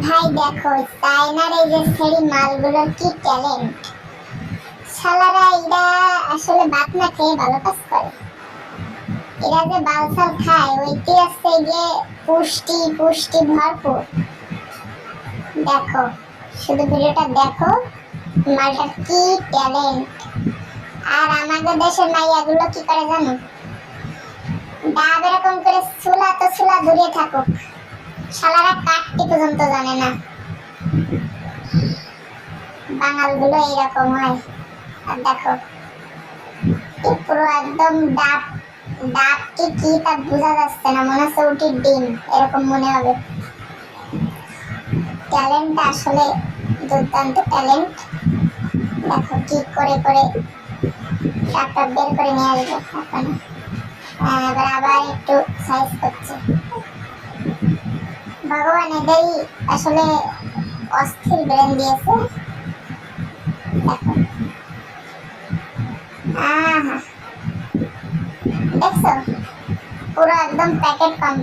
ভাই দেখো, চায়নার এই যে সেরি মালগুলোর কি ট্যালেন্ট শালারা, এরা আসলে ভাত না খেয়ে ভালো কাজ করে। এরা যে বালসাল খায় ওইটি আছে যে পুষ্টি পুষ্টি ভরপুর। দেখো, শুধু ভিডিওটা দেখো, মালটার কি ট্যালেন্ট আর আমাদের দেশের মাইয়াগুলো কি করে জানো? ডাব এরকম করে চুলা তো চুলা দূরে থাকুক। শালারা কাটতে পর্যন্ত জানে না। বাঙালগুলো এইরকম হয়। আর দেখো পুরো একদম ডাব ডাবটি কি তা বোঝা যাচ্ছে না। মনে হচ্ছে উটির ডিম এরকম মনে হবে। ট্যালেন্ট আসলে দুর্দান্ত ট্যালেন্ট। দেখো কি করে করে ডাবটা বের করে নিয়ে আসবে এখন। হ্যাঁ, এবার আবার একটু সাইজ করছে। ভগবান এটাই আসলে অস্থির ব্রেন দিয়েছে। দেখো। দেখছ? পুরো একদম প্যাকেট কম